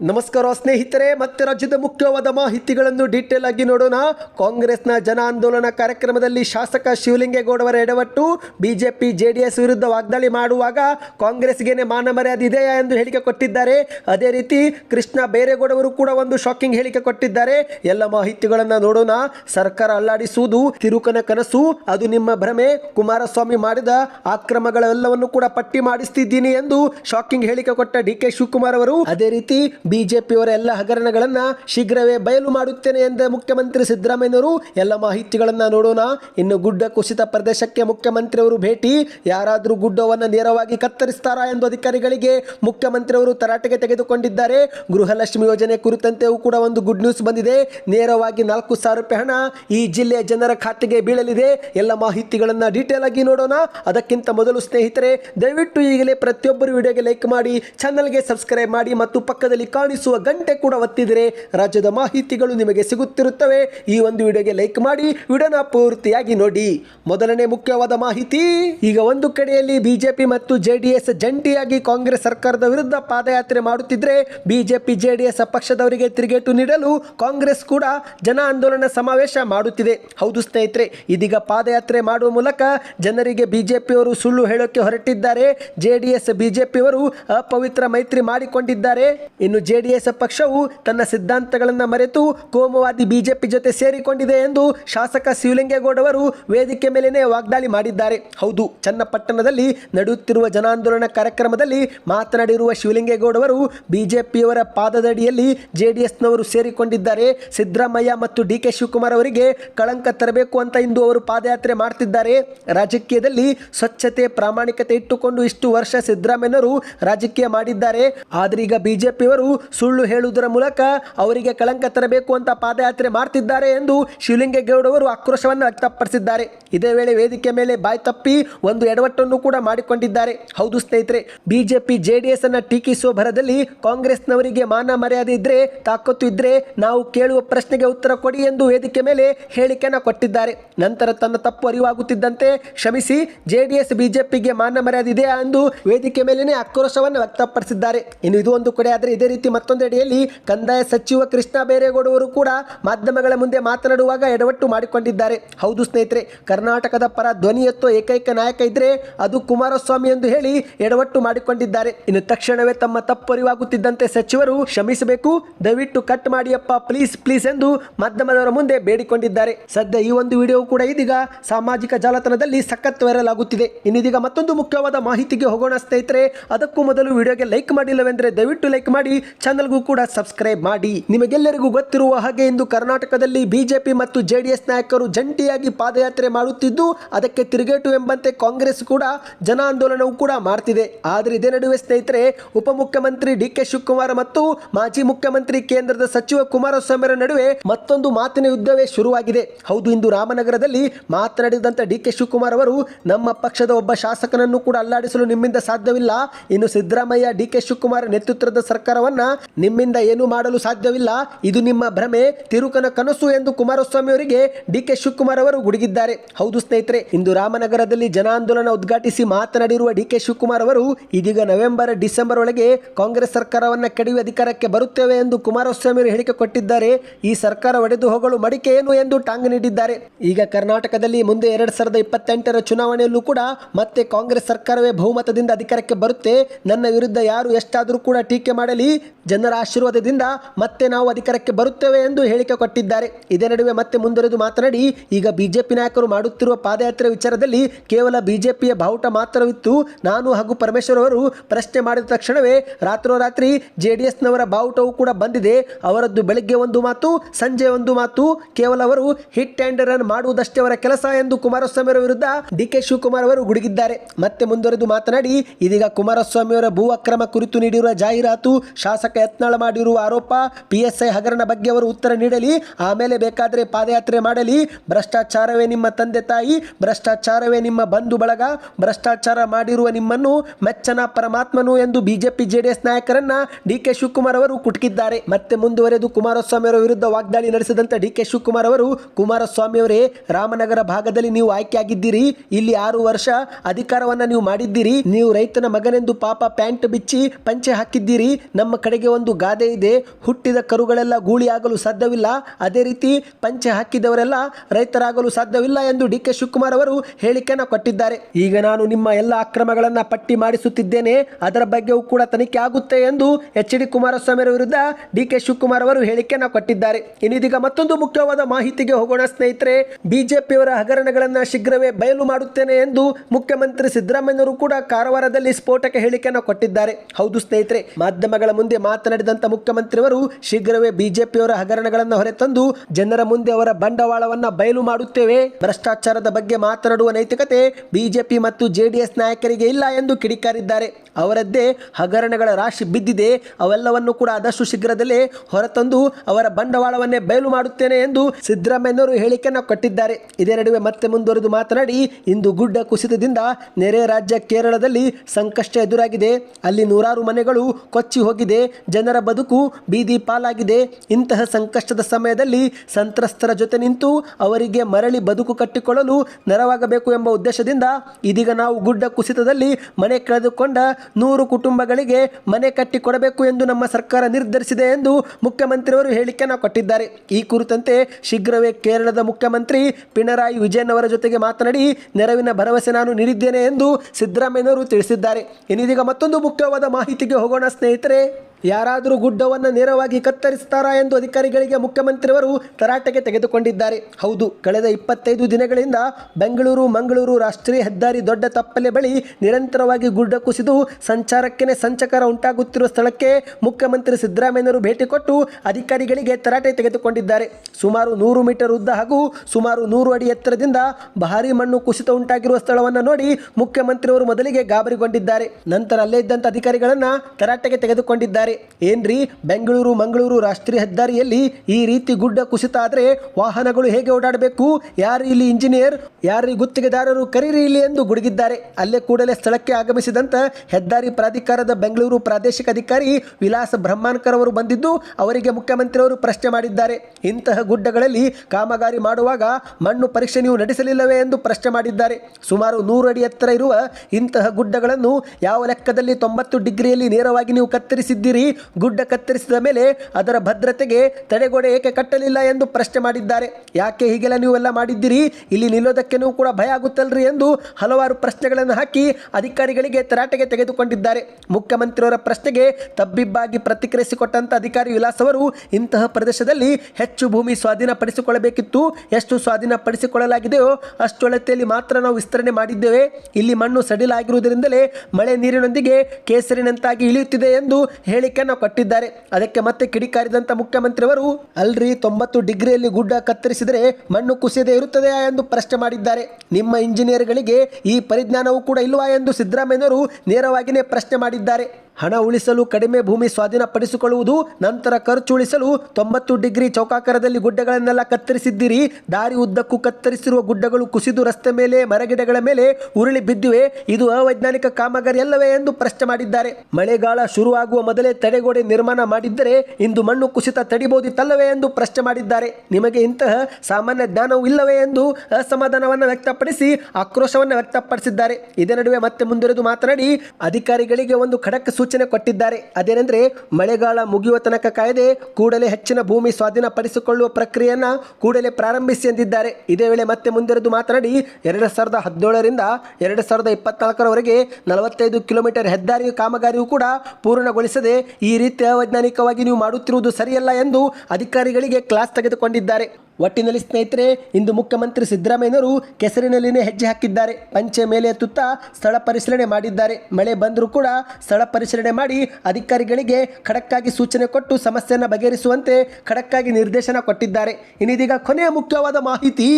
ನಮಸ್ಕಾರ ಸ್ನೇಹಿತರೆ, ಮತ್ತೆ ರಾಜ್ಯದ ಮುಖ್ಯವಾದ ಮಾಹಿತಿಗಳನ್ನು ಡೀಟೇಲ್ ಆಗಿ ನೋಡೋಣ. ಕಾಂಗ್ರೆಸ್ನ ಜನ ಆಂದೋಲನ ಕಾರ್ಯಕ್ರಮದಲ್ಲಿ ಶಾಸಕ ಶಿವಲಿಂಗೇಗೌಡವರ ಎಡವಟ್ಟು, ಬಿಜೆಪಿ, ಜೆಡಿಎಸ್ ವಿರುದ್ಧ ವಾಗ್ದಾಳಿ ಮಾಡುವಾಗ ಕಾಂಗ್ರೆಸ್ಗೇನೆ ಮಾನ ಮರ್ಯಾದೆ ಇದೆಯಾ ಎಂದು ಹೇಳಿಕೆ ಕೊಟ್ಟಿದ್ದಾರೆ. ಅದೇ ರೀತಿ ಕೃಷ್ಣ ಬೇರೇಗೌಡವರು ಕೂಡ ಒಂದು ಶಾಕಿಂಗ್ ಹೇಳಿಕೆ ಕೊಟ್ಟಿದ್ದಾರೆ. ಎಲ್ಲ ಮಾಹಿತಿಗಳನ್ನು ನೋಡೋಣ. ಸರ್ಕಾರ ಅಲ್ಲಾಡಿಸುವುದು ತಿರುಕನ ಕನಸು, ಅದು ನಿಮ್ಮ ಭ್ರಮೆ. ಕುಮಾರಸ್ವಾಮಿ ಮಾಡಿದ ಆಕ್ರಮಗಳೆಲ್ಲವನ್ನು ಕೂಡ ಪಟ್ಟಿ ಮಾಡಿಸ್ತಿದ್ದೀನಿ ಎಂದು ಶಾಕಿಂಗ್ ಹೇಳಿಕೆ ಕೊಟ್ಟ ಡಿ ಕೆ ಶಿವಕುಮಾರ್ ಅವರು. ಅದೇ ರೀತಿ ಬಿಜೆಪಿಯವರ ಎಲ್ಲ ಹಗರಣಗಳನ್ನು ಶೀಘ್ರವೇ ಬಯಲು ಮಾಡುತ್ತೇನೆ ಎಂದ ಮುಖ್ಯಮಂತ್ರಿ ಸಿದ್ದರಾಮಯ್ಯನವರು ಎಲ್ಲ ಮಾಹಿತಿಗಳನ್ನು ನೋಡೋಣ. ಇನ್ನು ಗುಡ್ಡ ಕುಸಿತ ಪ್ರದೇಶಕ್ಕೆ ಮುಖ್ಯಮಂತ್ರಿಯವರು ಭೇಟಿ. ಯಾರಾದರೂ ಗುಡ್ಡವನ್ನು ನೇರವಾಗಿ ಕತ್ತರಿಸ್ತಾರಾ ಎಂದು ಅಧಿಕಾರಿಗಳಿಗೆ ಮುಖ್ಯಮಂತ್ರಿಯವರು ತರಾಟೆಗೆ ತೆಗೆದುಕೊಂಡಿದ್ದಾರೆ. ಗೃಹಲಕ್ಷ್ಮಿ ಯೋಜನೆ ಕುರಿತಂತೆಯೂ ಕೂಡ ಒಂದು ಗುಡ್ ನ್ಯೂಸ್ ಬಂದಿದೆ. ನೇರವಾಗಿ ನಾಲ್ಕು ಸಾವಿರ ರೂಪಾಯಿ ಹಣ ಈ ಜಿಲ್ಲೆಯ ಜನರ ಖಾತೆಗೆ ಬೀಳಲಿದೆ. ಎಲ್ಲ ಮಾಹಿತಿಗಳನ್ನು ಡೀಟೇಲ್ ಆಗಿ ನೋಡೋಣ. ಅದಕ್ಕಿಂತ ಮೊದಲು ಸ್ನೇಹಿತರೆ, ದಯವಿಟ್ಟು ಈಗಲೇ ಪ್ರತಿಯೊಬ್ಬರು ವಿಡಿಯೋಗೆ ಲೈಕ್ ಮಾಡಿ ಚಾನಲ್ಗೆ ಸಬ್ಸ್ಕ್ರೈಬ್ ಮಾಡಿ ಮತ್ತು ಪಕ್ಕದಲ್ಲಿ ಕಾಣಿಸುವ ಗಂಟೆ ಕೂಡ ಒತ್ತಿದರೆ ರಾಜ್ಯದ ಮಾಹಿತಿಗಳು ನಿಮಗೆ ಸಿಗುತ್ತಿರುತ್ತವೆ. ಈ ಒಂದು ವಿಡಿಯೋಗೆ ಲೈಕ್ ಮಾಡಿ, ವಿಡಿಯೋನ ಪೂರ್ತಿಯಾಗಿ ನೋಡಿ. ಮೊದಲನೇ ಮುಖ್ಯವಾದ ಮಾಹಿತಿ, ಈಗ ಒಂದು ಕಡೆಯಲ್ಲಿ ಬಿಜೆಪಿ ಮತ್ತು ಜೆಡಿಎಸ್ ಜಂಟಿಯಾಗಿ ಕಾಂಗ್ರೆಸ್ ಸರ್ಕಾರದ ವಿರುದ್ಧ ಪಾದಯಾತ್ರೆ ಮಾಡುತ್ತಿದ್ರೆ ಬಿಜೆಪಿ, ಜೆಡಿಎಸ್ ಪಕ್ಷದವರಿಗೆ ತಿರುಗೇಟು ನೀಡಲು ಕಾಂಗ್ರೆಸ್ ಕೂಡ ಜನ ಆಂದೋಲನ ಸಮಾವೇಶ ಮಾಡುತ್ತಿದೆ. ಹೌದು ಸ್ನೇಹಿತರೆ, ಇದೀಗ ಪಾದಯಾತ್ರೆ ಮಾಡುವ ಮೂಲಕ ಜನರಿಗೆ ಬಿಜೆಪಿಯವರು ಸುಳ್ಳು ಹೇಳೋಕೆ ಹೊರಟಿದ್ದಾರೆ. ಜೆಡಿಎಸ್, ಬಿಜೆಪಿಯವರು ಅಪವಿತ್ರ ಮೈತ್ರಿ ಮಾಡಿಕೊಂಡಿದ್ದಾರೆ. ಇನ್ನು ಜೆಡಿಎಸ್ ಪಕ್ಷವು ತನ್ನ ಸಿದ್ಧಾಂತಗಳನ್ನು ಮರೆತು ಕೋಮುವಾದಿ ಬಿಜೆಪಿ ಜೊತೆ ಸೇರಿಕೊಂಡಿದೆ ಎಂದು ಶಾಸಕ ಶಿವಲಿಂಗೇಗೌಡ ಅವರು ವೇದಿಕೆ ಮೇಲೇನೆ ವಾಗ್ದಾಳಿ ಮಾಡಿದ್ದಾರೆ. ಹೌದು, ಚನ್ನಪಟ್ಟಣದಲ್ಲಿ ನಡೆಯುತ್ತಿರುವ ಜನಾಂದೋಲನ ಕಾರ್ಯಕ್ರಮದಲ್ಲಿ ಮಾತನಾಡಿರುವ ಶಿವಲಿಂಗೇಗೌಡವರು ಬಿಜೆಪಿಯವರ ಪಾದದಡಿಯಲ್ಲಿ ಜೆಡಿಎಸ್ನವರು ಸೇರಿಕೊಂಡಿದ್ದಾರೆ. ಸಿದ್ದರಾಮಯ್ಯ ಮತ್ತು ಡಿ ಕೆ ಶಿವಕುಮಾರ್ ಅವರಿಗೆ ಕಳಂಕ ತರಬೇಕು ಅಂತ ಇಂದು ಅವರು ಪಾದಯಾತ್ರೆ ಮಾಡ್ತಿದ್ದಾರೆ. ರಾಜಕೀಯದಲ್ಲಿ ಸ್ವಚ್ಛತೆ, ಪ್ರಾಮಾಣಿಕತೆ ಇಟ್ಟುಕೊಂಡು ಇಷ್ಟು ವರ್ಷ ಸಿದ್ದರಾಮಯ್ಯನವರು ರಾಜಕೀಯ ಮಾಡಿದ್ದಾರೆ. ಆದ್ರೆ ಈಗ ಬಿಜೆಪಿಯವರು ಸುಳ್ಳು ಹೇಳುವುದರ ಮೂಲಕ ಅವರಿಗೆ ಕಳಂಕ ತರಬೇಕು ಅಂತ ಪಾದಯಾತ್ರೆ ಮಾಡ್ತಿದ್ದಾರೆ ಎಂದು ಶಿವಲಿಂಗೇಗೌಡವರು ಆಕ್ರೋಶವನ್ನು ವ್ಯಕ್ತಪಡಿಸಿದ್ದಾರೆ. ಇದೇ ವೇಳೆ ವೇದಿಕೆ ಮೇಲೆ ಬಾಯಿ ತಪ್ಪಿ ಒಂದು ಎಡವಟ್ಟನ್ನು ಕೂಡ ಮಾಡಿಕೊಂಡಿದ್ದಾರೆ. ಹೌದು ಸ್ನೇಹಿತರೆ, ಬಿಜೆಪಿ, ಜೆಡಿಎಸ್ ಅನ್ನ ಟೀಕಿಸುವ ಭರದಲ್ಲಿ ಕಾಂಗ್ರೆಸ್ನವರಿಗೆ ಮಾನ ಮರ್ಯಾದೆ ಇದ್ರೆ, ತಾಕತ್ತು ಇದ್ರೆ ನಾವು ಕೇಳುವ ಪ್ರಶ್ನೆಗೆ ಉತ್ತರ ಕೊಡಿ ಎಂದು ವೇದಿಕೆ ಮೇಲೆ ಹೇಳಿಕೆಯನ್ನು ಕೊಟ್ಟಿದ್ದಾರೆ. ನಂತರ ತನ್ನ ತಪ್ಪು ಅರಿವಾಗುತ್ತಿದ್ದಂತೆ ಕ್ಷಮಿಸಿ, ಜೆಡಿಎಸ್, ಬಿಜೆಪಿಗೆ ಮಾನ ಮರ್ಯಾದೆ ಇದೆಯಾ ಎಂದು ವೇದಿಕೆ ಮೇಲೇನೆ ಆಕ್ರೋಶವನ್ನು ವ್ಯಕ್ತಪಡಿಸಿದ್ದಾರೆ. ಇನ್ನು ಇದು ಒಂದು ಕಡೆ, ಆದರೆ ಇದೇ ರೀತಿ ಮತ್ತೊಂದೆಡೆಯಲ್ಲಿ ಕಂದಾಯ ಸಚಿವ ಕೃಷ್ಣ ಬೈರೇಗೌಡವರು ಕೂಡ ಮಾಧ್ಯಮಗಳ ಮುಂದೆ ಮಾತನಾಡುವಾಗ ಎಡವಟ್ಟು ಮಾಡಿಕೊಂಡಿದ್ದಾರೆ. ಹೌದು ಸ್ನೇಹಿತರೆ, ಕರ್ನಾಟಕದ ಪರ ಧ್ವನಿ ಎತ್ತೋ ಏಕೈಕ ನಾಯಕ ಇದ್ರೆ ಅದು ಕುಮಾರಸ್ವಾಮಿ ಎಂದು ಹೇಳಿ ಎಡವಟ್ಟು ಮಾಡಿಕೊಂಡಿದ್ದಾರೆ. ಇನ್ನು ತಕ್ಷಣವೇ ತಮ್ಮ ತಪ್ಪು ಅರಿವಾಗುತ್ತಿದ್ದಂತೆ ಸಚಿವರು ಕ್ಷಮಿಸಬೇಕು. ದಯವಿಟ್ಟು ಕಟ್ ಮಾಡಿಯಪ್ಪ ಪ್ಲೀಸ್ ಪ್ಲೀಸ್ ಎಂದು ಮಾಧ್ಯಮದವರ ಮುಂದೆ ಬೇಡಿಕೊಂಡಿದ್ದಾರೆ. ಸದ್ಯ ಈ ಒಂದು ವಿಡಿಯೋ ಕೂಡ ಇದೀಗ ಸಾಮಾಜಿಕ ಜಾಲತಾಣದಲ್ಲಿ ಸಖತ್ ವೈರಲ್ ಆಗುತ್ತಿದೆ. ಇನ್ನಿದೀಗ ಮತ್ತೊಂದು ಮುಖ್ಯವಾದ ಮಾಹಿತಿಗೆ ಹೋಗೋಣ ಸ್ನೇಹಿತರೆ. ಅದಕ್ಕೂ ಮೊದಲು ವಿಡಿಯೋಗೆ ಲೈಕ್ ಮಾಡಿಲ್ಲವೆಂದರೆ ದಯವಿಟ್ಟು ಲೈಕ್ ಮಾಡಿ ಚಾನಲ್ಗೂ ಕೂಡ ಸಬ್ಸ್ಕ್ರೈಬ್ ಮಾಡಿ. ನಿಮಗೆಲ್ಲರಿಗೂ ಗೊತ್ತಿರುವ ಹಾಗೆ ಇಂದು ಕರ್ನಾಟಕದಲ್ಲಿ ಬಿಜೆಪಿ ಮತ್ತು ಜೆಡಿಎಸ್ ನಾಯಕರು ಜಂಟಿಯಾಗಿ ಪಾದಯಾತ್ರೆ ಮಾಡುತ್ತಿದ್ದು, ಅದಕ್ಕೆ ತಿರುಗೇಟು ಎಂಬಂತೆ ಕಾಂಗ್ರೆಸ್ ಕೂಡ ಜನ ಆಂದೋಲನವೂ ಕೂಡ ಮಾಡ್ತಿದೆ. ಆದರೆ ಇದೇ ನಡುವೆ ಸ್ನೇಹಿತರೆ, ಉಪಮುಖ್ಯಮಂತ್ರಿ ಡಿ ಕೆ ಶಿವಕುಮಾರ್ ಮತ್ತು ಮಾಜಿ ಮುಖ್ಯಮಂತ್ರಿ ಕೇಂದ್ರದ ಸಚಿವ ಕುಮಾರಸ್ವಾಮಿರ ನಡುವೆ ಮತ್ತೊಂದು ಮಾತಿನ ಯುದ್ಧವೇ ಶುರುವಾಗಿದೆ. ಹೌದು, ಇಂದು ರಾಮನಗರದಲ್ಲಿ ಮಾತನಾಡಿದಂತ ಡಿ ಕೆ ಶಿವಕುಮಾರ್ ಅವರು, ನಮ್ಮ ಪಕ್ಷದ ಒಬ್ಬ ಶಾಸಕನನ್ನು ಕೂಡ ಅಲ್ಲಾಡಿಸಲು ನಿಮ್ಮಿಂದ ಸಾಧ್ಯವಿಲ್ಲ. ಇನ್ನು ಸಿದ್ದರಾಮಯ್ಯ, ಡಿ ಕೆ ಶಿವಕುಮಾರ್ ನೇತೃತ್ವದ ಸರ್ಕಾರವನ್ನ ನಿಮ್ಮಿಂದ ಏನು ಮಾಡಲು ಸಾಧ್ಯವಿಲ್ಲ. ಇದು ನಿಮ್ಮ ಭ್ರಮೆ. ತಿರುಕನ ಕನಸು ಎಂದು ಕುಮಾರಸ್ವಾಮಿ ಅವರಿಗೆ ಡಿ ಕೆ ಶಿವಕುಮಾರ್ ಅವರು ಗುಡುಗಿದ್ದಾರೆ. ಹೌದು ಸ್ನೇಹಿತರೆ, ಇಂದು ರಾಮನಗರದಲ್ಲಿ ಜನಾಂದೋಲನ ಉದ್ಘಾಟಿಸಿ ಮಾತನಾಡಿರುವ ಡಿ ಕೆ ಶಿವಕುಮಾರ್ ಅವರು, ಇದೀಗ ನವೆಂಬರ್, ಡಿಸೆಂಬರ್ ಒಳಗೆ ಕಾಂಗ್ರೆಸ್ ಸರ್ಕಾರವನ್ನ ಕೆಡವಿ ಅಧಿಕಾರಕ್ಕೆ ಬರುತ್ತೇವೆ ಎಂದು ಕುಮಾರಸ್ವಾಮಿ ಅವರು ಹೇಳಿಕೆ ಕೊಟ್ಟಿದ್ದಾರೆ. ಈ ಸರ್ಕಾರ ಒಡೆದು ಹೋಗಲು ಮಡಿಕೆ ಏನು ಎಂದು ಟಾಂಗ್ ನೀಡಿದ್ದಾರೆ. ಈಗ ಕರ್ನಾಟಕದಲ್ಲಿ ಮುಂದೆ ಎರಡ್ ಸಾವಿರದ ಇಪ್ಪತ್ತೆಂಟರ ಚುನಾವಣೆಯಲ್ಲೂ ಕೂಡ ಮತ್ತೆ ಕಾಂಗ್ರೆಸ್ ಸರ್ಕಾರವೇ ಬಹುಮತದಿಂದ ಅಧಿಕಾರಕ್ಕೆ ಬರುತ್ತೆ. ನನ್ನ ವಿರುದ್ಧ ಯಾರು ಎಷ್ಟಾದರೂ ಕೂಡ ಟೀಕೆ ಮಾಡಲಿ. ಜನರ ಆಶೀರ್ವಾದದಿಂದ ಮತ್ತೆ ನಾವು ಅಧಿಕಾರಕ್ಕೆ ಬರುತ್ತೇವೆ ಎಂದು ಹೇಳಿಕೆ ಕೊಟ್ಟಿದ್ದಾರೆ. ಇದೇ ನಡುವೆ ಮತ್ತೆ ಮುಂದುವರೆದು ಮಾತನಾಡಿ, ಈಗ ಬಿಜೆಪಿ ನಾಯಕರು ಮಾಡುತ್ತಿರುವ ಪಾದಯಾತ್ರೆ ವಿಚಾರದಲ್ಲಿ ಕೇವಲ ಬಿಜೆಪಿಯ ಬಾವುಟ ಮಾತ್ರವಿತ್ತು. ನಾನು ಹಾಗೂ ಪರಮೇಶ್ವರ್ ಅವರು ಪ್ರಶ್ನೆ ಮಾಡಿದ ತಕ್ಷಣವೇ ರಾತ್ರೋರಾತ್ರಿ ಜೆ ಡಿ ಎಸ್ನವರ ಬಾವುಟವು ಕೂಡ ಬಂದಿದೆ. ಅವರದ್ದು ಬೆಳಗ್ಗೆ ಒಂದು ಮಾತು, ಸಂಜೆ ಒಂದು ಮಾತು. ಕೇವಲ ಅವರು ಹಿಟ್ ಆ್ಯಂಡ್ ರನ್ ಮಾಡುವುದಷ್ಟೇ ಅವರ ಕೆಲಸ ಎಂದು ಕುಮಾರಸ್ವಾಮಿ ಅವರ ವಿರುದ್ಧ ಡಿ ಕೆ ಶಿವಕುಮಾರ್ ಅವರು ಗುಡುಗಿದ್ದಾರೆ. ಮತ್ತೆ ಮುಂದುವರೆದು ಮಾತನಾಡಿ, ಇದೀಗ ಕುಮಾರಸ್ವಾಮಿ ಅವರ ಭೂ ಅಕ್ರಮ ಕುರಿತು ನೀಡಿರುವ ಜಾಹೀರಾತು, ಶಾಸಕ ಯತ್ನಾಳ ಮಾಡಿರುವ ಆರೋಪ ಪಿಎಸ್ಐ ಹಗರಣ ಬಗ್ಗೆ ಅವರು ಉತ್ತರ ನೀಡಲಿ, ಆಮೇಲೆ ಬೇಕಾದರೆ ಪಾದಯಾತ್ರೆ ಮಾಡಲಿ. ಭ್ರಷ್ಟಾಚಾರವೇ ನಿಮ್ಮ ತಂದೆ ತಾಯಿ, ಭ್ರಷ್ಟಾಚಾರವೇ ನಿಮ್ಮ ಬಂಧು ಬಳಗ, ಭ್ರಷ್ಟಾಚಾರ ಮಾಡಿರುವ ನಿಮ್ಮನ್ನು ಮೆಚ್ಚನ ಪರಮಾತ್ಮನು ಎಂದು ಬಿಜೆಪಿ ಜೆಡಿಎಸ್ ನಾಯಕರನ್ನ ಡಿ ಕೆ ಶಿವಕುಮಾರ್ ಅವರು ಕುಟುಕಿದ್ದಾರೆ. ಮತ್ತೆ ಮುಂದುವರೆದು ಕುಮಾರಸ್ವಾಮಿ ಅವರ ವಿರುದ್ಧ ವಾಗ್ದಾಳಿ ನಡೆಸಿದಂತ ಡಿ ಕೆ ಶಿವಕುಮಾರ್ ಅವರು ಕುಮಾರಸ್ವಾಮಿ ಅವರೇ ರಾಮನಗರ ಭಾಗದಲ್ಲಿ ನೀವು ಆಯ್ಕೆಯಾಗಿದ್ದೀರಿ. ಇಲ್ಲಿ ಆರು ವರ್ಷ ಅಧಿಕಾರವನ್ನ ನೀವು ಮಾಡಿದ್ದೀರಿ. ನೀವು ರೈತನ ಮಗನೆಂದು ಪಾಪ ಪ್ಯಾಂಟ್ ಬಿಚ್ಚಿ ಪಂಚೆ ಹಾಕಿದ್ದೀರಿ. ನಮ್ಮ ಕಡೆಗೆ ಒಂದು ಗಾದೆ ಇದೆ. ಹುಟ್ಟಿದ ಕರುಗಳೆಲ್ಲ ಗೂಳಿಯಾಗಲು ಸಾಧ್ಯವಿಲ್ಲ. ಅದೇ ರೀತಿ ಪಂಚೆ ಹಾಕಿದವರೆಲ್ಲ ರೈತರಾಗಲು ಸಾಧ್ಯವಿಲ್ಲ ಎಂದು ಡಿ ಕೆ ಶಿವಕುಮಾರ್ ಅವರು ಹೇಳಿಕೆಯನ್ನು ಕೊಟ್ಟಿದ್ದಾರೆ. ಈಗ ನಾನು ನಿಮ್ಮ ಎಲ್ಲ ಅಕ್ರಮಗಳನ್ನು ಪಟ್ಟಿ ಮಾಡಿಸುತ್ತಿದ್ದೇನೆ. ಅದರ ಬಗ್ಗೆಯೂ ಕೂಡ ತನಿಖೆ ಆಗುತ್ತೆ ಎಂದು ಎಚ್ ಡಿ ಕುಮಾರಸ್ವಾಮಿ ವಿರುದ್ಧ ಡಿ ಕೆ ಶಿವಕುಮಾರ್ ಅವರು ಹೇಳಿಕೆಯನ್ನು ಕೊಟ್ಟಿದ್ದಾರೆ. ಇನ್ನಿದೀಗ ಮತ್ತೊಂದು ಮುಖ್ಯವಾದ ಮಾಹಿತಿಗೆ ಹೋಗೋಣ ಸ್ನೇಹಿತರೆ. ಬಿಜೆಪಿಯವರ ಹಗರಣಗಳನ್ನ ಶೀಘ್ರವೇ ಬಯಲು ಮಾಡುತ್ತೇನೆ ಎಂದು ಮುಖ್ಯಮಂತ್ರಿ ಸಿದ್ದರಾಮಯ್ಯವರು ಕೂಡ ಕಾರವಾರದಲ್ಲಿ ಸ್ಫೋಟಕ ಹೇಳಿಕೆಯನ್ನು ಕೊಟ್ಟಿದ್ದಾರೆ. ಹೌದು ಸ್ನೇಹಿತರೆ, ಮಾಧ್ಯಮಗಳ ಮುಂದೆ ಮಾತನಾಡಿದಂತ ಮುಖ್ಯಮಂತ್ರಿಯವರು ಶೀಘ್ರವೇ ಬಿಜೆಪಿಯವರ ಹಗರಣಗಳನ್ನು ಹೊರತಂದು ಜನರ ಮುಂದೆ ಅವರ ಬಂಡವಾಳವನ್ನ ಬಯಲು ಮಾಡುತ್ತೇವೆ. ಭ್ರಷ್ಟಾಚಾರದ ಬಗ್ಗೆ ಮಾತನಾಡುವ ನೈತಿಕತೆ ಬಿಜೆಪಿ ಮತ್ತು ಜೆಡಿಎಸ್ ನಾಯಕರಿಗೆ ಇಲ್ಲ ಎಂದು ಕಿಡಿಕಾರಿದ್ದಾರೆ. ಅವರದ್ದೇ ಹಗರಣಗಳ ರಾಶಿ ಬಿದ್ದಿದೆ. ಅವೆಲ್ಲವನ್ನು ಕೂಡ ಆದಷ್ಟು ಶೀಘ್ರದಲ್ಲೇ ಹೊರತಂದು ಅವರ ಬಂಡವಾಳವನ್ನೇ ಬಯಲು ಮಾಡುತ್ತೇನೆ ಎಂದು ಸಿದ್ದರಾಮಯ್ಯನವರು ಹೇಳಿಕೆಯನ್ನು ಕಟ್ಟಿದ್ದಾರೆ. ಇದೇ ನಡುವೆ ಮತ್ತೆ ಮುಂದುವರೆದು ಮಾತನಾಡಿ, ಇಂದು ಗುಡ್ಡ ಕುಸಿತದಿಂದ ನೆರೆ ರಾಜ್ಯ ಕೇರಳದಲ್ಲಿ ಸಂಕಷ್ಟ ಎದುರಾಗಿದೆ. ಅಲ್ಲಿ ನೂರಾರು ಮನೆಗಳು ಕೊಚ್ಚಿ ಹೋಗಿದೆ. ಜನರ ಬದುಕು ಬೀದಿ ಪಾಲಾಗಿದೆ. ಇಂತಹ ಸಂಕಷ್ಟದ ಸಮಯದಲ್ಲಿ ಸಂತ್ರಸ್ತರ ಜೊತೆ ನಿಂತು ಅವರಿಗೆ ಮರಳಿ ಬದುಕು ಕಟ್ಟಿಕೊಳ್ಳಲು ನೆರವಾಗಬೇಕು ಎಂಬ ಉದ್ದೇಶದಿಂದ ಇದೀಗ ನಾವು ಗುಡ್ಡ ಕುಸಿತದಲ್ಲಿ ಮನೆ ಕಳೆದುಕೊಂಡ ನೂರು ಕುಟುಂಬಗಳಿಗೆ ಮನೆ ಕಟ್ಟಿಕೊಡಬೇಕು ಎಂದು ನಮ್ಮ ಸರ್ಕಾರ ನಿರ್ಧರಿಸಿದೆ ಎಂದು ಮುಖ್ಯಮಂತ್ರಿಯವರು ಹೇಳಿಕೆಯನ್ನು ಕೊಟ್ಟಿದ್ದಾರೆ. ಈ ಕುರಿತಂತೆ ಶೀಘ್ರವೇ ಕೇರಳದ ಮುಖ್ಯಮಂತ್ರಿ ಪಿಣರಾಯಿ ವಿಜಯನ್ ಅವರ ಜೊತೆಗೆ ಮಾತನಾಡಿ, ನೆರವಿನ ಭರವಸೆ ನಾನು ನೀಡಿದ್ದೇನೆ ಎಂದು ಸಿದ್ದರಾಮಯ್ಯನವರು ತಿಳಿಸಿದ್ದಾರೆ. ಇನ್ನಿದೀಗ ಮತ್ತೊಂದು ಮುಖ್ಯವಾದ ಮಾಹಿತಿಗೆ ಹೋಗೋಣ ಸ್ನೇಹಿತರೆ. ಯಾರಾದರೂ ಗುಡ್ಡವನ್ನು ನೇರವಾಗಿ ಕತ್ತರಿಸ್ತಾರಾ ಎಂದು ಅಧಿಕಾರಿಗಳಿಗೆ ಮುಖ್ಯಮಂತ್ರಿಯವರು ತರಾಟೆಗೆ ತೆಗೆದುಕೊಂಡಿದ್ದಾರೆ. ಹೌದು, ಕಳೆದ ಇಪ್ಪತ್ತೈದು ದಿನಗಳಿಂದ ಬೆಂಗಳೂರು, ಮಂಗಳೂರು ರಾಷ್ಟ್ರೀಯ ಹೆದ್ದಾರಿ ದೊಡ್ಡ ತಪ್ಪಲೆ ಬಳಿ ನಿರಂತರವಾಗಿ ಗುಡ್ಡ ಕುಸಿದು ಸಂಚಾರಕ್ಕೆ ಸಂಚಕರ ಉಂಟಾಗುತ್ತಿರುವ ಸ್ಥಳಕ್ಕೆ ಮುಖ್ಯಮಂತ್ರಿ ಸಿದ್ದರಾಮಯ್ಯನವರು ಭೇಟಿ ಕೊಟ್ಟು ಅಧಿಕಾರಿಗಳಿಗೆ ತರಾಟೆ ತೆಗೆದುಕೊಂಡಿದ್ದಾರೆ. ಸುಮಾರು ನೂರು ಮೀಟರ್ ಉದ್ದ ಹಾಗೂ ಸುಮಾರು ನೂರು ಅಡಿ ಎತ್ತರದಿಂದ ಭಾರೀ ಮಣ್ಣು ಕುಸಿತ ಉಂಟಾಗಿರುವ ಸ್ಥಳವನ್ನು ನೋಡಿ ಮುಖ್ಯಮಂತ್ರಿಯವರು ಮೊದಲಿಗೆ ಗಾಬರಿಗೊಂಡಿದ್ದಾರೆ. ನಂತರ ಅಲ್ಲೇ ಇದ್ದಂಥ ಅಧಿಕಾರಿಗಳನ್ನು ತರಾಟೆಗೆ ತೆಗೆದುಕೊಂಡಿದ್ದಾರೆ. ಏನ್ರಿ? ಬೆಂಗಳೂರು, ಮಂಗಳೂರು ರಾಷ್ಟ್ರೀಯ ಹೆದ್ದಾರಿಯಲ್ಲಿ ಈ ರೀತಿ ಗುಡ್ಡ ಕುಸಿತ ಆದರೆ ವಾಹನಗಳು ಹೇಗೆ ಓಡಾಡಬೇಕು? ಯಾರು ಇಲ್ಲಿ ಇಂಜಿನಿಯರ್? ಯಾರು ಗುತ್ತಿಗೆದಾರರು ಕರೀರಿ ಇಲ್ಲಿ ಎಂದು ಗುಡುಗಿದ್ದಾರೆ. ಅಲ್ಲೇ ಕೂಡಲೇ ಸ್ಥಳಕ್ಕೆ ಆಗಮಿಸಿದಂತ ಹೆದ್ದಾರಿ ಪ್ರಾಧಿಕಾರದ ಬೆಂಗಳೂರು ಪ್ರಾದೇಶಿಕ ಅಧಿಕಾರಿ ವಿಲಾಸ ಬ್ರಹ್ಮಾನ್ಕರ್ ಅವರು ಬಂದಿದ್ದು ಅವರಿಗೆ ಮುಖ್ಯಮಂತ್ರಿ ಅವರು ಪ್ರಶ್ನೆ ಮಾಡಿದ್ದಾರೆ. ಇಂತಹ ಗುಡ್ಡಗಳಲ್ಲಿ ಕಾಮಗಾರಿ ಮಾಡುವಾಗ ಮಣ್ಣು ಪರೀಕ್ಷೆ ನೀವು ನಡೆಸಲಿಲ್ಲವೇ ಎಂದು ಪ್ರಶ್ನೆ ಮಾಡಿದ್ದಾರೆ. ಸುಮಾರು ನೂರು ಅಡಿ ಎತ್ತರ ಇರುವ ಇಂತಹ ಗುಡ್ಡಗಳನ್ನು ಯಾವ ಲೆಕ್ಕದಲ್ಲಿ ತೊಂಬತ್ತು ಡಿಗ್ರಿಯಲ್ಲಿ ನೇರವಾಗಿ ನೀವು ಕತ್ತರಿಸಿದ್ದೀರಿ? ಗುಡ್ಡ ಕತ್ತರಿಸಿದ ಮೇಲೆ ಅದರ ಭದ್ರತೆಗೆ ತಡೆಗೋಡೆ ಏಕೆ ಕಟ್ಟಲಿಲ್ಲ ಎಂದು ಪ್ರಶ್ನೆ ಮಾಡಿದ್ದಾರೆ. ಯಾಕೆ ಹೀಗೆಲ್ಲ ನೀವೆಲ್ಲ ಮಾಡಿದ್ದೀರಿ? ಇಲ್ಲಿ ನಿಲ್ಲೋದಕ್ಕೇನೂ ಕೂಡ ಭಯ ಆಗುತ್ತಲ್ರಿ ಎಂದು ಹಲವಾರು ಪ್ರಶ್ನೆಗಳನ್ನು ಹಾಕಿ ಅಧಿಕಾರಿಗಳಿಗೆ ತರಾಟೆಗೆ ತೆಗೆದುಕೊಂಡಿದ್ದಾರೆ. ಮುಖ್ಯಮಂತ್ರಿಯವರ ಪ್ರಶ್ನೆಗೆ ತಬ್ಬಿಬ್ಬಾಗಿ ಪ್ರತಿಕ್ರಿಯಿಸಿಕೊಟ್ಟಂತ ಅಧಿಕಾರಿ ವಿಲಾಸ್ ಅವರು, ಇಂತಹ ಪ್ರದೇಶದಲ್ಲಿ ಹೆಚ್ಚು ಭೂಮಿ ಸ್ವಾಧೀನಪಡಿಸಿಕೊಳ್ಳಬೇಕಿತ್ತು. ಎಷ್ಟು ಸ್ವಾಧೀನಪಡಿಸಿಕೊಳ್ಳಲಾಗಿದೆಯೋ ಅಷ್ಟೊಳತೆಯಲ್ಲಿ ಮಾತ್ರ ನಾವು ವಿಸ್ತರಣೆ ಮಾಡಿದ್ದೇವೆ. ಇಲ್ಲಿ ಮಣ್ಣು ಸಡಿಲಾಗಿರುವುದರಿಂದಲೇ ಮಳೆ ನೀರಿನೊಂದಿಗೆ ಕೇಸರಿನಂತಾಗಿ ಇಳಿಯುತ್ತಿದೆ ಎಂದು ಹೇಳಿಕೆಯನ್ನು ಕೊಟ್ಟಿದ್ದಾರೆ. ಅದಕ್ಕೆ ಮತ್ತೆ ಕಿಡಿಕಾರಿದಂತ ಮುಖ್ಯಮಂತ್ರಿಯವರು, ಅಲ್ರಿ ತೊಂಬತ್ತು ಡಿಗ್ರಿಯಲ್ಲಿ ಗುಡ್ಡ ಕತ್ತರಿಸಿದರೆ ಮಣ್ಣು ಕುಸಿಯದೆ ಇರುತ್ತದೆಯಾ ಎಂದು ಪ್ರಶ್ನೆ ಮಾಡಿದ್ದಾರೆ. ನಿಮ್ಮ ಇಂಜಿನಿಯರ್ಗಳಿಗೆ ಈ ಪರಿಜ್ಞಾನವೂ ಕೂಡ ಇಲ್ವಾ ಎಂದು ಸಿದ್ದರಾಮಯ್ಯನವರು ನೇರವಾಗಿಯೇ ಪ್ರಶ್ನೆ ಮಾಡಿದ್ದಾರೆ. ಹಣ ಉಳಿಸಲು ಕಡಿಮೆ ಭೂಮಿ ಸ್ವಾಧೀನಪಡಿಸಿಕೊಳ್ಳುವುದು, ನಂತರ ಖರ್ಚು ಉಳಿಸಲು ತೊಂಬತ್ತು ಡಿಗ್ರಿ ಚೌಕಾಕಾರದಲ್ಲಿ ಗುಡ್ಡಗಳನ್ನೆಲ್ಲ ಕತ್ತರಿಸಿದ್ದೀರಿ. ದಾರಿ ಉದ್ದಕ್ಕೂ ಕತ್ತರಿಸಿರುವ ಗುಡ್ಡಗಳು ಕುಸಿದು ರಸ್ತೆ ಮೇಲೆ, ಮರಗಿಡಗಳ ಮೇಲೆ ಉರುಳಿ ಬಿದ್ದಿವೆ. ಇದು ಅವೈಜ್ಞಾನಿಕ ಕಾಮಗಾರಿ ಅಲ್ಲವೇ ಎಂದು ಪ್ರಶ್ನೆ ಮಾಡಿದ್ದಾರೆ. ಮಳೆಗಾಲ ಶುರುವಾಗುವ ಮೊದಲೇ ತಡೆಗೋಡೆ ನಿರ್ಮಾಣ ಮಾಡಿದ್ದರೆ ಇಂದು ಮಣ್ಣು ಕುಸಿತ ತಡಿಬೋದಿತ್ತಲ್ಲವೇ ಎಂದು ಪ್ರಶ್ನೆ ಮಾಡಿದ್ದಾರೆ. ನಿಮಗೆ ಇಂತಹ ಸಾಮಾನ್ಯ ಜ್ಞಾನವೂ ಇಲ್ಲವೇ ಎಂದು ಅಸಮಾಧಾನವನ್ನು ವ್ಯಕ್ತಪಡಿಸಿ ಆಕ್ರೋಶವನ್ನು ವ್ಯಕ್ತಪಡಿಸಿದ್ದಾರೆ. ಇದೇ ನಡುವೆ ಮತ್ತೆ ಮುಂದುವರೆದು ಮಾತನಾಡಿ, ಅಧಿಕಾರಿಗಳಿಗೆ ಒಂದು ಖಡಕ್ ಸೂಚನೆ ಕೊಟ್ಟಿದ್ದಾರೆ. ಅದೇನೆಂದರೆ, ಮಳೆಗಾಲ ಮುಗಿಯುವ ತನಕ ಕಾಯ್ದೆ ಕೂಡಲೇ ಹೆಚ್ಚಿನ ಭೂಮಿ ಸ್ವಾಧೀನಪಡಿಸಿಕೊಳ್ಳುವ ಪ್ರಕ್ರಿಯೆಯನ್ನು ಕೂಡಲೇ ಪ್ರಾರಂಭಿಸಿ ಎಂದಿದ್ದಾರೆ. ಇದೇ ವೇಳೆ ಮತ್ತೆ ಮುಂದಿರೆದು ಮಾತನಾಡಿ, ಎರಡು ಸಾವಿರದ ಹದಿನೇಳರಿಂದ ಎರಡು ಸಾವಿರದ ಇಪ್ಪತ್ನಾಲ್ಕರವರೆಗೆ ನಲವತ್ತೈದು ಕಿಲೋಮೀಟರ್ ಹೆದ್ದಾರಿ ಕಾಮಗಾರಿಯೂ ಕೂಡ ಪೂರ್ಣಗೊಳಿಸದೆ, ಈ ರೀತಿ ಅವೈಜ್ಞಾನಿಕವಾಗಿ ನೀವು ಮಾಡುತ್ತಿರುವುದು ಸರಿಯಲ್ಲ ಎಂದು ಅಧಿಕಾರಿಗಳಿಗೆ ಕ್ಲಾಸ್ ತೆಗೆದುಕೊಂಡಿದ್ದಾರೆ. ಒಟ್ಟಿನಲ್ಲಿ ಸ್ನೇಹಿತರೆ, ಇಂದು ಮುಖ್ಯಮಂತ್ರಿ ಸಿದ್ದರಾಮಯ್ಯನವರು ಕೆಸರಿನಲ್ಲಿನೇ ಹೆಜ್ಜೆ ಹಾಕಿದ್ದಾರೆ. ಪಂಚೆ ಮೇಲೆ ಎತ್ತುತ್ತಾ ಸ್ಥಳ ಪರಿಶೀಲನೆ ಮಾಡಿದ್ದಾರೆ. ಮಳೆ ಬಂದರೂ ಕೂಡ ಸ್ಥಳ ಪರಿಶೀಲನೆ ಮಾಡಿ ಅಧಿಕಾರಿಗಳಿಗೆ ಖಡಕ್ಕಾಗಿ ಸೂಚನೆ ಕೊಟ್ಟು ಸಮಸ್ಯೆಯನ್ನು ಬಗೆಹರಿಸುವಂತೆ ಖಡಕ್ಕಾಗಿ ನಿರ್ದೇಶನ ಕೊಟ್ಟಿದ್ದಾರೆ. ಇನ್ನಿದೀಗ ಕೊನೆಯ ಮುಖ್ಯವಾದ ಮಾಹಿತಿ.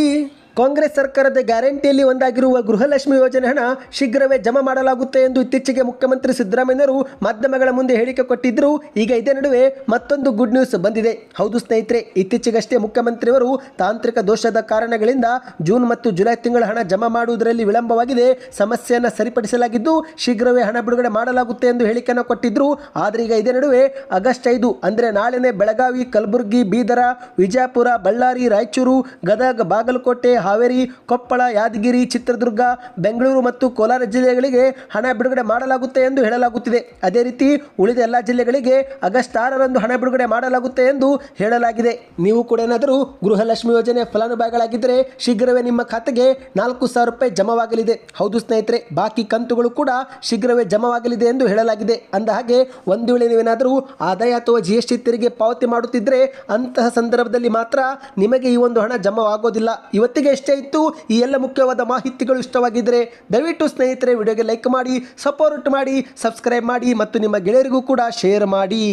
ಕಾಂಗ್ರೆಸ್ ಸರ್ಕಾರದ ಗ್ಯಾರಂಟಿಯಲ್ಲಿ ಒಂದಾಗಿರುವ ಗೃಹಲಕ್ಷ್ಮಿ ಯೋಜನೆ ಹಣ ಶೀಘ್ರವೇ ಜಮಾ ಮಾಡಲಾಗುತ್ತೆ ಎಂದು ಇತ್ತೀಚೆಗೆ ಮುಖ್ಯಮಂತ್ರಿ ಸಿದ್ದರಾಮಯ್ಯನವರು ಮಾಧ್ಯಮಗಳ ಮುಂದೆ ಹೇಳಿಕೆ ಕೊಟ್ಟಿದ್ದರು. ಈಗ ಇದೇ ನಡುವೆ ಮತ್ತೊಂದು ಗುಡ್ ನ್ಯೂಸ್ ಬಂದಿದೆ. ಹೌದು ಸ್ನೇಹಿತರೆ, ಇತ್ತೀಚೆಗಷ್ಟೇ ಮುಖ್ಯಮಂತ್ರಿಯವರು ತಾಂತ್ರಿಕ ದೋಷದ ಕಾರಣಗಳಿಂದ ಜೂನ್ ಮತ್ತು ಜುಲೈ ತಿಂಗಳ ಹಣ ಜಮಾ ಮಾಡುವುದರಲ್ಲಿ ವಿಳಂಬವಾಗಿದೆ. ಸಮಸ್ಯೆಯನ್ನು ಸರಿಪಡಿಸಲಾಗಿದ್ದು ಶೀಘ್ರವೇ ಹಣ ಬಿಡುಗಡೆ ಮಾಡಲಾಗುತ್ತೆ ಎಂದು ಹೇಳಿಕೆಯನ್ನು ಕೊಟ್ಟಿದ್ದರು ಆದರೆ ಈಗ ಇದೇ ನಡುವೆ ಆಗಸ್ಟ್ ಐದು, ಅಂದರೆ ನಾಳೆನೇ ಬೆಳಗಾವಿ, ಕಲಬುರಗಿ, ಬೀದರ, ವಿಜಯಪುರ, ಬಳ್ಳಾರಿ, ರಾಯಚೂರು, ಗದಗ, ಬಾಗಲಕೋಟೆ ಹಾವೇರಿ, ಕೊಪ್ಪಳ, ಯಾದಗಿರಿ, ಚಿತ್ರದುರ್ಗ, ಬೆಂಗಳೂರು ಮತ್ತು ಕೋಲಾರ ಜಿಲ್ಲೆಗಳಿಗೆ ಹಣ ಬಿಡುಗಡೆ ಮಾಡಲಾಗುತ್ತೆ ಎಂದು ಹೇಳಲಾಗುತ್ತಿದೆ. ಅದೇ ರೀತಿ ಉಳಿದ ಎಲ್ಲ ಜಿಲ್ಲೆಗಳಿಗೆ ಆಗಸ್ಟ್ ಆರರಂದು ಹಣ ಬಿಡುಗಡೆ ಮಾಡಲಾಗುತ್ತೆ ಎಂದು ಹೇಳಲಾಗಿದೆ. ನೀವು ಕೂಡ ಏನಾದರೂ ಗೃಹಲಕ್ಷ್ಮಿ ಯೋಜನೆ ಫಲಾನುಭವಿಗಳಾಗಿದ್ದರೆ ಶೀಘ್ರವೇ ನಿಮ್ಮ ಖಾತೆಗೆ ನಾಲ್ಕು ಸಾವಿರ ರೂಪಾಯಿ ಜಮವಾಗಲಿದೆ. ಹೌದು ಸ್ನೇಹಿತರೆ, ಬಾಕಿ ಕಂತುಗಳು ಕೂಡ ಶೀಘ್ರವೇ ಜಮವಾಗಲಿದೆ ಎಂದು ಹೇಳಲಾಗಿದೆ. ಅಂದ ಹಾಗೆ, ಒಂದು ವೇಳೆ ನೀವೇನಾದರೂ ಆದಾಯ ಅಥವಾ ಜಿ ಎಸ್ ಟಿ ತೆರಿಗೆ ಪಾವತಿ ಮಾಡುತ್ತಿದ್ದರೆ ಅಂತಹ ಸಂದರ್ಭದಲ್ಲಿ ಮಾತ್ರ ನಿಮಗೆ ಈ ಒಂದು ಹಣ ಜಮವಾಗೋದಿಲ್ಲ. ಇವತ್ತಿಗೆ ಎಷ್ಟೇ ಇತ್ತು, ಈ ಎಲ್ಲ ಮುಖ್ಯವಾದ ಮಾಹಿತಿಗಳು ಇಷ್ಟವಾಗಿದ್ದರೆ ದಯವಿಟ್ಟು ಸ್ನೇಹಿತರೆ ವಿಡಿಯೋಗೆ ಲೈಕ್ ಮಾಡಿ ಸಪೋರ್ಟ್ ಮಾಡಿ ಸಬ್ಸ್ಕ್ರೈಬ್ ಮಾಡಿ ಮತ್ತು ನಿಮ್ಮ ಗೆಳೆಯರಿಗೂ ಕೂಡ ಶೇರ್ ಮಾಡಿ.